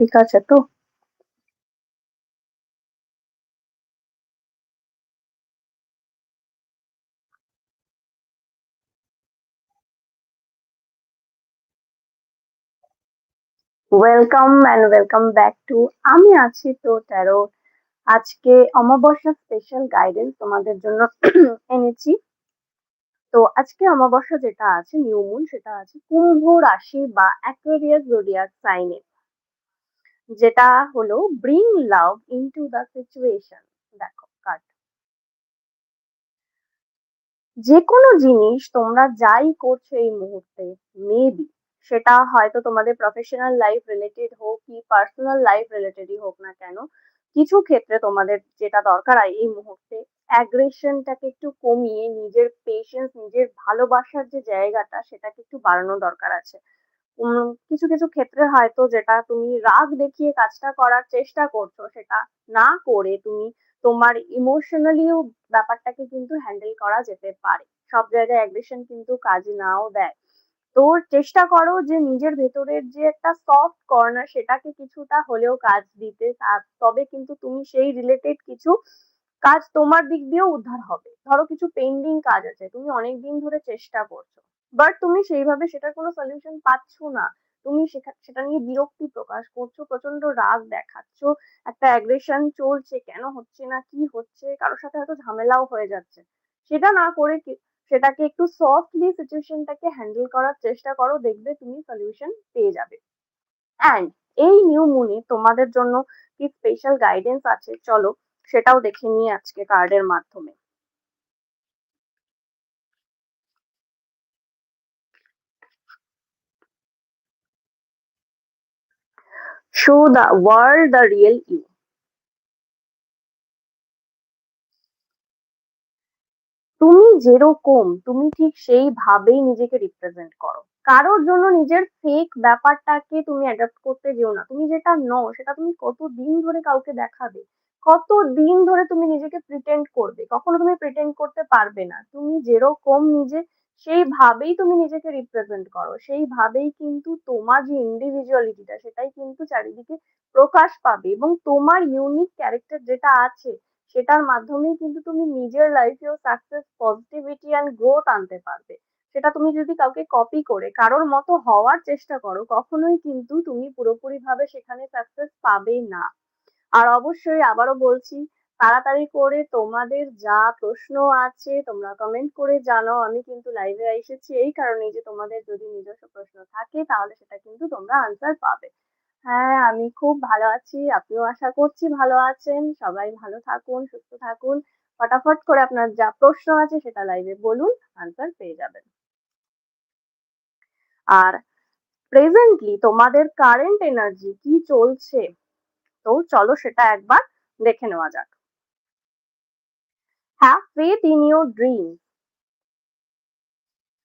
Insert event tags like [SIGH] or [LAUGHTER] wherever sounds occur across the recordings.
ঠিক আছে তো? Welcome and welcome back to আমি আছি তো ট্যারো আজকে অমাবস্যা স্পেশাল গাইডেন্স তোমাদের জন্য [CLEARS THROAT] এনেছি। তো আজকে অমাবস্যা যেটা আছে নিউ মুন সেটা আছে কুম্ভ রাশি বা অ্যাকোয়ারিয়াস জোডিয়াক সাইনে যেটা হলো bring love into the situation দেখো কার্ড যে কোনো জিনিস তোমরা যাই করছ এই মুহূর্তে মেবি সেটা হয়তো তোমাদের প্রফেশনাল লাইফ রিলেটেড হোক কি পার্সোনাল লাইফ রিলেটেডই হোক না কেন, কিছু ক্ষেত্রে তোমাদের যেটা দরকার হয় এই মুহূর্তে অ্যাগ্রেশনটাকে একটু কমিয়ে নিজের পেশেন্স নিজের ভালোবাসার যে জায়গাটা, সেটাকে একটু বাড়ানো দরকার আছে। কিছু কিছু ক্ষেত্রে হয়তো যেটা তুমি রাগ দেখিয়ে কাজটা করার চেষ্টা করছ, সেটা না করে তুমি তোমার ইমোশনালিও ব্যাপারটাকে কিন্তু হ্যান্ডেল করা যেতে পারে। সব জায়গায় অ্যাগ্রেশন কিন্তু কাজ নাও দেয়। তো চেষ্টা করো যে নিজের ভেতরের যে একটা সফট কর্নার সেটাকে কিছুটা হলেও কাজ দিতে তবে কিন্তু তুমি সেই রিলেটেড কিছু কাজ তোমার দিক দিয়েও উদ্ধার হবে। ধরো কিছু পেন্ডিং কাজ আছে, তুমি অনেক দিন ধরে চেষ্টা করছ। বাট তুমি সেইভাবে সেটার কোনো সলিউশন পাচ্ছ না। তুমি সেটা নিয়ে বিরক্তি প্রকাশ করছ প্রচণ্ড রাগ দেখাচ্ছ, একটা অ্যাগ্রেশন চলছে, কেন হচ্ছে না, কি হচ্ছে, কারোর সাথে হয়তো ঝামেলাও হয়ে যাচ্ছে। সেটা না করে সেটাকে একটু সফটলি সিচুয়েশনটাকে হ্যান্ডেল করার চেষ্টা করো, দেখবে তুমি সলিউশন পেয়ে যাবে। অ্যান্ড এই নিউ মুনে তোমাদের জন্য কি স্পেশাল গাইডেন্স আছে? চলো, সেটাও দেখে নিই আজকে কার্ডের মাধ্যমে। Show the world the real you. তুমি যেরকম, তুমি ঠিক সেইভাবেই নিজেকে রিপ্রেজেন্ট করো। কারোর জন্য নিজের ফেক ব্যাপারটাকে তুমি অ্যাডাপ্ট করতে যেও না। তুমি যেটা নও, সেটা তুমি কত দিন ধরে কাউকে দেখাবে? কত দিন ধরে তুমি নিজেকে প্রিটেন্ড করবে? কখনো তুমি প্রিটেন্ড করতে পারবে না। তুমি যেরকম নিজে সেইভাবেই তুমি নিজেকে রিপ্রেজেন্ট করো। সেইভাবেই কিন্তু তোমার যে ইন্ডিভিজুয়ালিটিটা সেটাই কিন্তু চারিদিকে প্রকাশ পাবে এবং তোমার ইউনিক ক্যারেক্টার যেটা আছে, সেটার মাধ্যমেই কিন্তু তুমি নিজের লাইফেও সাকসেস পজিটিভিটি অ্যান্ড গ্রোথ আনতে পারবে। সেটা তুমি যদি কাউকে কপি করে, কারোর মতো হওয়ার চেষ্টা করো, কখনোই কিন্তু তুমি পুরোপুরি ভাবে সেখানে সাকসেস পাবে না। আর অবশ্যই আবারও বলছি তাড়াতাড়ি করে তোমাদের যা প্রশ্ন আছে তোমরা কমেন্ট করে জানাও। আমি কিন্তু লাইভে এসেছি এই কারণে যে তোমাদের যদি নিজস্ব প্রশ্ন থাকে তাহলে সেটা কিন্তু তোমরা আনসার পাবে। হ্যাঁ আমি খুব ভালো আছি, আপনিও আশা করছি ভালো আছেন। সবাই ভালো থাকুন, সুস্থ থাকুন। ফটাফট করে আপনার যা প্রশ্ন আছে সেটা লাইভে বলুন আনসার পেয়ে যাবেন। আর প্রেজেন্টলি তোমাদের কারেন্ট এনার্জি কি চলছে? তো চলো সেটা একবার দেখে নেওয়া যাক। Have faith in your dream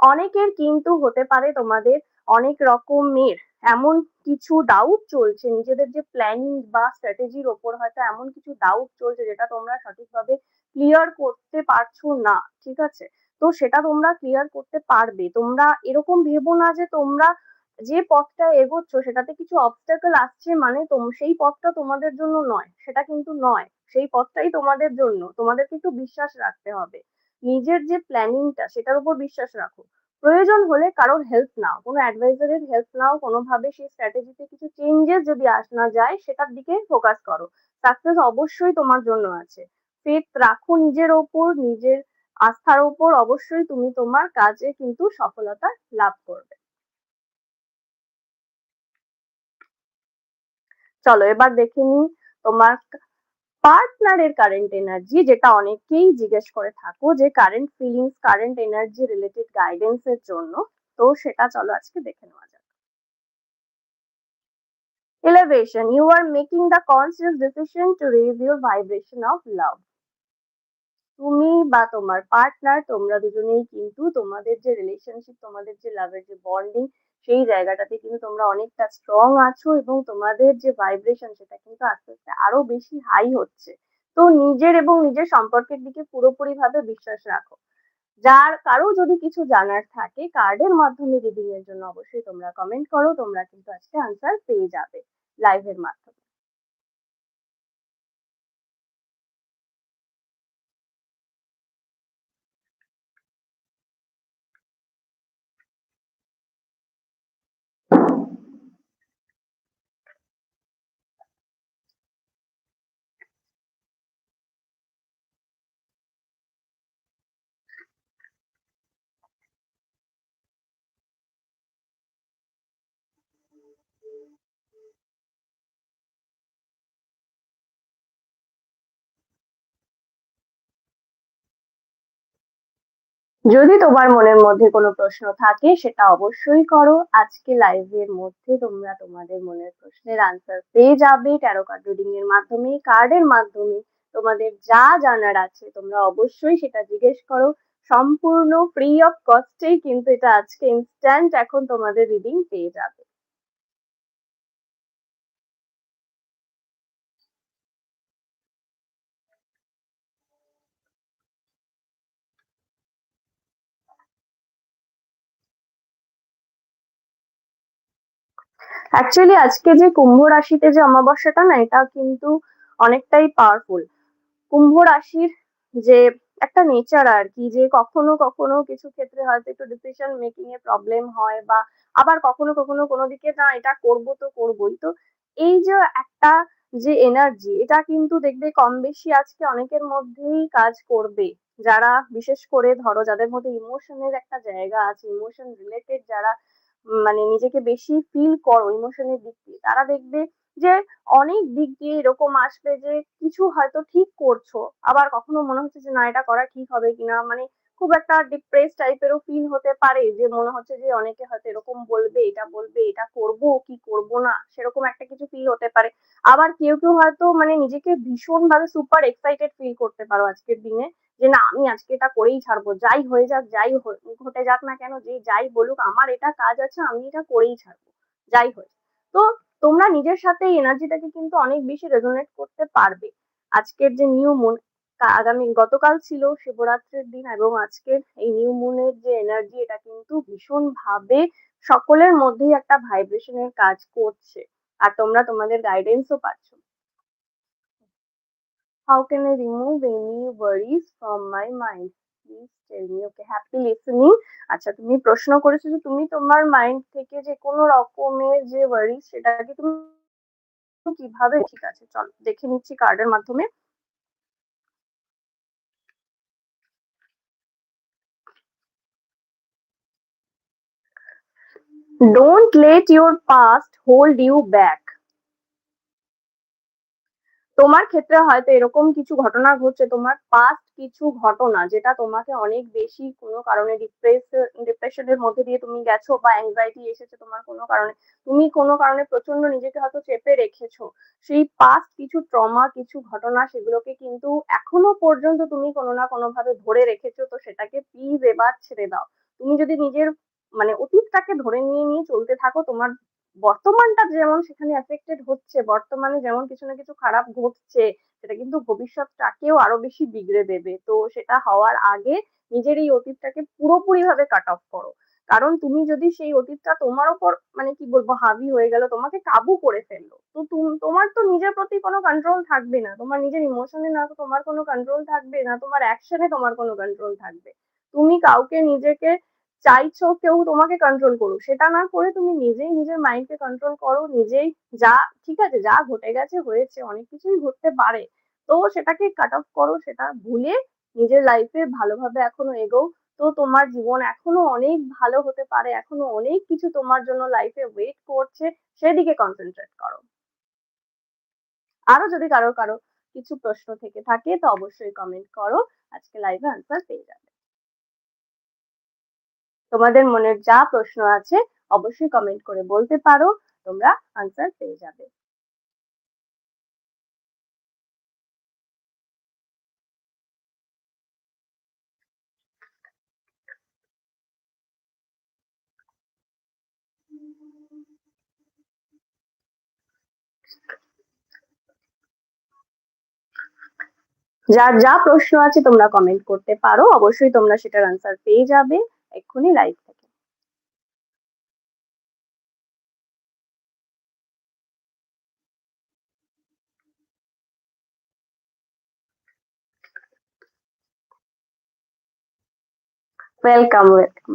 অনেকের কিন্তু হতে পারে তোমাদের অনেক রকমের এমন কিছু ডাউট চলছে, নিজেদের যে প্ল্যানিং বা স্ট্র্যাটেজির ওপর হয়তো এমন কিছু ডাউট চলছে যেটা তোমরা সঠিকভাবে ক্লিয়ার করতে পারছ না, ঠিক আছে? তো সেটা তোমরা ক্লিয়ার করতে পারবে। তোমরা এরকম ভেবো না যে তোমরা যে পথটা এগোচ্ছ, সেটাতে কিছু অবস্টাকেল আসছে মানে সেই পথটা তোমাদের জন্য নয়, সেটা কিন্তু নয়, সেই পথটাই তোমাদের জন্য। তোমাদেরকে একটু বিশ্বাস রাখতে হবে। নিজের যে প্ল্যানিংটা সেটার উপর বিশ্বাস রাখো। প্রয়োজন হলে কারোর হেল্প নাও, কোনো অ্যাডভাইজারের হেল্প নাও, কোনোভাবে সেই স্ট্র্যাটেজিতে কিছু চেঞ্জেস যদি আস, না যায়, সেটার দিকে ফোকাস করো। সাকসেস অবশ্যই তোমার জন্য আছে। ফেথ রাখো নিজের ওপর, নিজের আস্থার ওপর, অবশ্যই তুমি তোমার কাজে কিন্তু সফলতা লাভ করবে। চলো এবার দেখে নি তোমার পার্টনারের কারেন্ট এনার্জি যেটা অনেকেই জিজ্ঞেস করে, থাকো যে current feelings current energy related guidance এর জন্য। তো সেটা চলো আজকে দেখে নেওয়া যাক। Elevation, you are making the conscious decision to raise your vibration of love. তুমি বা তোমার পার্টনার তোমরা দুজনেই কিন্তু তোমাদের যে রিলেশনশিপ তোমাদের যে লাভের যে বন্ডিং সেই জায়গাটাতে কিন্তু তোমরা অনেকটা স্ট্রং আছো এবং তোমাদের যে ভাইব্রেশন সেটা কিন্তু আস্তে আস্তে আরও বেশি হাই হচ্ছে। তো নিজের এবং নিজের সম্পর্কের দিকে পুরোপুরি ভাবে বিশ্বাস রাখো। যার কারও যদি কিছু জানার থাকে কার্ডের মাধ্যমে রিডিং এর জন্য অবশ্যই তোমরা কমেন্ট করো, তোমরা কিন্তু আজকে আনসার পেয়ে যাবে লাইভের মাধ্যমে। যদি তোমার মনের মধ্যে কোনো প্রশ্ন থাকে, সেটা অবশ্যই করো। আজকে লাইভের মধ্যে তোমরা তোমাদের মনের প্রশ্নের আনসার পেয়ে যাবে। ট্যারো কার্ড রিডিং এর মাধ্যমে কার্ডের মাধ্যমে তোমাদের যা জানার আছে তোমরা অবশ্যই সেটা জিজ্ঞেস করো। সম্পূর্ণ ফ্রি অফ কস্টেই কিন্তু এটা আজকে ইনস্ট্যান্ট এখন তোমাদের রিডিং পেয়ে যাবে। অ্যাকচুয়ালি আজকে যে কুম্ভ রাশিতে যে অমাবস্যাটা না, এটা কিন্তু অনেকটাই পাওয়ারফুল কুম্ভ রাশির যে একটা নেচার আর কি যে কখনো কখনো কিছু ক্ষেত্রে হয়তো একটু ডিসিশন মেকিং এ প্রবলেম হয় বা আবার কখনো কখনো কোনো দিকে না, এটা করব তো করবই। তো এই যে একটা যে এনার্জি এটা কিন্তু দেখবে কম বেশি আজকে অনেকের মধ্যেই কাজ করবে। যারা বিশেষ করে ধরো যাদের মধ্যে ইমোশনের একটা জায়গা আছে ইমোশন রিলেটেড যারা মানে নিজেকে বেশি ফিল করো ইমোশনের দিক দিয়ে। তারা দেখবে যে অনেক দিক দিয়ে এরকম আসবে যে কিছু হয়তো ঠিক করছ, আবার কখনো মনে হচ্ছে যে না, এটা করা ঠিক হবে কিনা। মানে খুব একটা ডিপ্রেস টাইপেরও ফিল হতে পারে যে মনে হচ্ছে যে অনেকে হয়তো এরকম বলবে, এটা বলবে, এটা করব কি করব না, সেরকম একটা কিছু ফিল হতে পারে। আবার কেউ কেউ হয়তো মানে নিজেকে ভীষণ ভাবে সুপার এক্সাইটেড ফিল করতে পারো আজকের দিনে। যে না, আমি আজকে এটা করেই ছাড়বো, যাই হয়ে যাক, যাই ঘটে যাক না কেন, যে যাই বলুক, আমার এটা কাজ আছে, আমি এটা করেই ছাড়বো, যাই হোক। তো তোমরা নিজের সাথে এনার্জিটাকে কিন্তু অনেক বেশি রেজোনেট করতে পারবে। আজকের যে নিউ মুন আগামী, গতকাল ছিল শিবরাত্রির দিন এবং আজকের এই নিউ মুনের যে এনার্জি এটা কিন্তু ভীষণ ভাবে সকলের মধ্যেই একটা ভাইব্রেশনের কাজ করছে। আর তোমরা তোমাদের গাইডেন্সও পাচ্ছ। How can I remove any worries from my mind? Please tell me. Okay, happy listening. আচ্ছা তুমি প্রশ্ন করেছ যে তুমি তোমার মাইন্ড থেকে যে কোনো রকমের যে ওয়ারিজ সেটাকে তুমি কীভাবে ঠিক আছে চলো দেখে নিচ্ছি কার্ডের মাধ্যমে Don't let your past hold you back. তোমার ক্ষেত্রে হয়তো এরকম কিছু ঘটনা ঘটছে, তোমার পাস্ট কিছু ঘটনা যেটা তোমাকে অনেক বেশি কোনো কারণে ডিপ্রেস ডিপ্রেশনের মধ্যে দিয়ে তুমি গেছো বা অ্যাংজাইটি এসেছে তোমার কোনো কারণে, তুমি কোনো কারণে প্রচণ্ড নিজেকে হয়তো চেপে রেখেছো, সেই পাস্ট কিছু ট্রমা কিছু ঘটনা সেগুলোকে কিন্তু এখনও পর্যন্ত তুমি কোনো না কোনো ভাবে ধরে রেখেছো, তো সেটাকে প্লিজ এবার ছেড়ে দাও। তুমি যদি নিজের মানে অতীতটাকে ধরে নিয়ে নিয়ে চলতে থাকো, তোমার বর্তমানটা যেমন সেখানে এফেক্টেড হচ্ছে, বর্তমানে যেমন কিছু না কিছু খারাপ ঘটছে, সেটা কিন্তু ভবিষ্যৎটাকেও আরও বেশি বিগড়ে দেবে। তো সেটা হওয়ার আগে নিজের এই অতীতটাকে পুরোপুরি ভাবে কাট অফ করো। কারণ তুমি যদি সেই অতীতটা তোমার ওপর মানে কি বলব, হাবি হয়ে গেল, তোমাকে কাবু করে ফেলল, তো তোমার তো নিজের প্রতি কোনো কন্ট্রোল থাকবে না। তোমার নিজের ইমোশনে না তো তোমার কোনো কন্ট্রোল থাকবে, না তোমার অ্যাকশনে তোমার কোনো কন্ট্রোল থাকবে। তুমি কাউকে নিজেকে চাইছো কেউ তোমাকে কন্ট্রোল করুক, সেটা না করে তুমি নিজেই নিজের মাইন্ডকে কন্ট্রোল করো, নিজেই যা, ঠিক আছে, যা ঘটে গেছে, হয়েছে, অনেক কিছুই ঘটতে পারে। তো সেটাকে কাট অফ করো, সেটা ভুলে নিজের লাইফে ভালোভাবে এখনও এগো তো তোমার জীবন এখনও অনেক ভালো হতে পারে, এখনও অনেক কিছু তোমার জন্য লাইফে ওয়েট করছে, সেদিকে কনসেন্ট্রেট করো। আরও যদি কারও কারও কিছু প্রশ্ন থেকে থাকে, তো অবশ্যই কমেন্ট করো। আজকে লাইভে আনসার পেয়ে যাবে। তোমাদের মনের যা প্রশ্ন আছে অবশ্যই কমেন্ট করে বলতে পারো, তোমরা আনসার পেয়ে যাবে। যার যা প্রশ্ন আছে তোমরা কমেন্ট করতে পারো, অবশ্যই তোমরা সেটার আনসার পেয়ে যাবে। এক্ষুনি লাইভ থেকে welcome welcome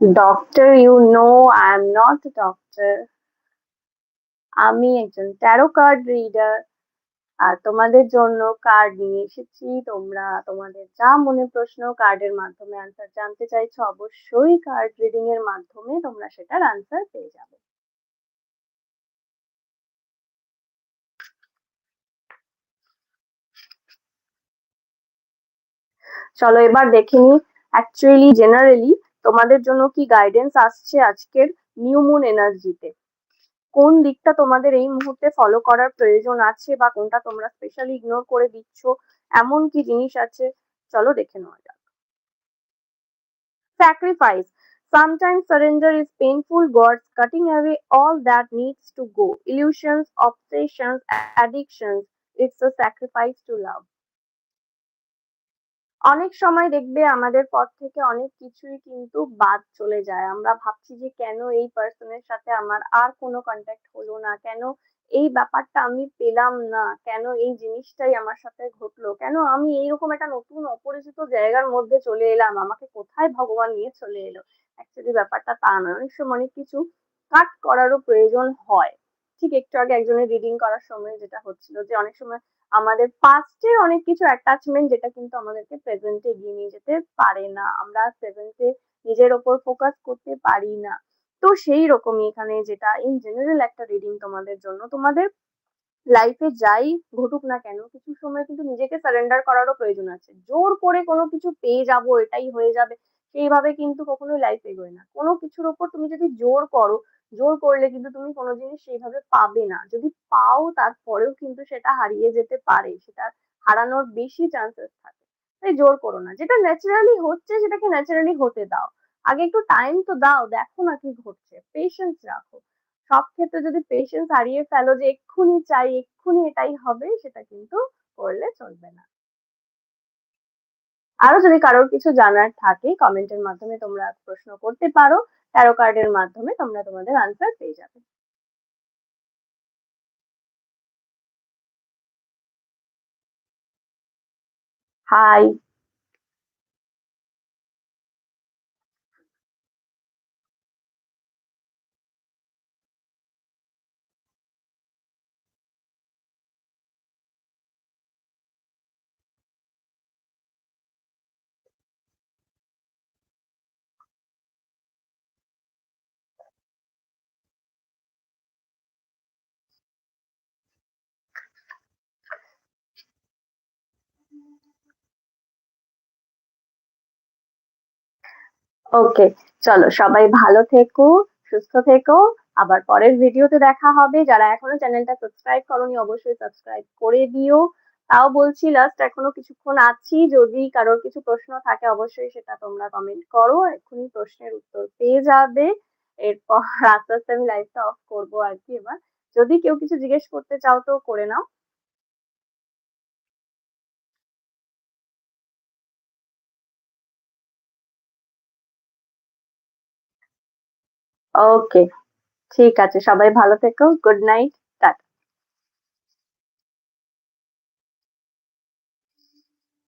doctor you know I am not doctor আমি একজন ট্যারো কার্ড রিডার আর তোমাদের জন্য কার্ড নিয়ে এসেছি। তোমরা তোমাদের যা মনে প্রশ্ন কার্ডের মাধ্যমে আনসার জানতে চাইছো, অবশ্যই কার্ড রিডিং এর মাধ্যমে তোমরা সেটার আনসার পেয়ে যাবে। চলো এবার দেখে নি অ্যাকচুয়ালি জেনারেলি তোমাদের জন্য কি গাইডেন্স আসছে আজকের নিউ মুন এনার্জিতে কোন দিকটা তোমাদের এই মুহূর্তে ফলো করার প্রয়োজন আছে বা কোনটা তোমরা স্পেশালি ইগনোর করে দিচ্ছ? এমন কি জিনিস আছে? চলো দেখে নেওয়া যাক। Sacrifice sometimes surrender is painful God's cutting away all that needs to go illusions obsessions addictions it's a sacrifice to love অনেক সময় দেখবে আমাদের পর থেকে অনেক কিছুই কিন্তু বাদ চলে যায়। আমরা ভাবছি যে কেন এই পার্সনের সাথে আমার আর কোনো কন্ট্যাক্ট হলো না? কেন এই ব্যাপারটা আমি পেলাম না? কেন এই জিনিসটাই আমার সাথে ঘটলো? কেন আমি এইরকম একটা নতুন অপরিচিত জায়গার মধ্যে চলে এলাম? আমাকে কোথায় ভগবান নিয়ে চলে এলো? অ্যাকচুয়ালি ব্যাপারটা তা নয়। অনেক সময় অনেক কিছু কাট করারও প্রয়োজন হয়। ঠিক একটু আগে একজনের রিডিং করার সময় যেটা হচ্ছিল যে অনেক সময় আমাদের পাস্টের অনেক কিছু অ্যাটাচমেন্ট যেটা কিন্তু আমাদেরকে প্রেজেন্টে এগিয়ে নিয়ে যেতে পারে না। আমরা প্রেজেন্টে নিজের ওপর ফোকাস করতে পারি না। তো সেই রকমই এখানে যেটা ইন জেনারেল একটা রিডিং তোমাদের জন্য। তোমাদের লাইফে যাই ঘটুক না কেন, কিছু সময় কিন্তু নিজেকে সারেন্ডার করারও প্রয়োজন আছে। জোর করে কোনো কিছু পেয়ে যাব, এটাই হয়ে যাবে, সেইভাবে কিন্তু কখনোই লাইফ এগোয় না। কোনো কিছুর ওপর তুমি যদি জোর করো জোর করলে কিন্তু তুমি কোনো জিনিস সেইভাবে পাবে না। যদি পাও তারপরেও কিন্তু সেটা হারিয়ে যেতে পারে, সেটা হারানোর বেশি চান্সেস থাকে। তাই জোর করো না। যেটা ন্যাচারালি হচ্ছে সেটাকে ন্যাচারালি হতে দাও। আগে একটু টাইম তো দাও, দেখো না কি ঘটছে। পেশেন্স রাখো। সব ক্ষেত্রে যদি পেশেন্স হারিয়ে ফেলো যে এক্ষুনি চাই, এক্ষুনি এটাই হবে, সেটা কিন্তু করলে চলবে না। আরও যদি কারোর কিছু জানার থাকে কমেন্টের মাধ্যমে তোমরা প্রশ্ন করতে পারো। ট্যারো কার্ডের মাধ্যমে তোমরা তোমাদের আনসার পেয়ে যাবে। হাই ওকে চলো, সবাই ভালো থেকো, সুস্থ থেকো। আবার পরের ভিডিওতে দেখা হবে। যারা এখনও চ্যানেলটা সাবস্ক্রাইব করনি, অবশ্যই সাবস্ক্রাইব করে দিও। তাও বলছি লাস্ট এখনও কিছুক্ষণ আছি। যদি কারোর কিছু প্রশ্ন থাকে, অবশ্যই সেটা তোমরা কমেন্ট করো। এক্ষুনি প্রশ্নের উত্তর পেয়ে যাবে। এরপর আস্তে আস্তে আমি লাইভটা অফ করব আর কি এবার। যদি কেউ কিছু জিজ্ঞেস করতে চাও তো করে নাও। ওকে ঠিক আছে সবাই ভালো থেকো গুড নাইট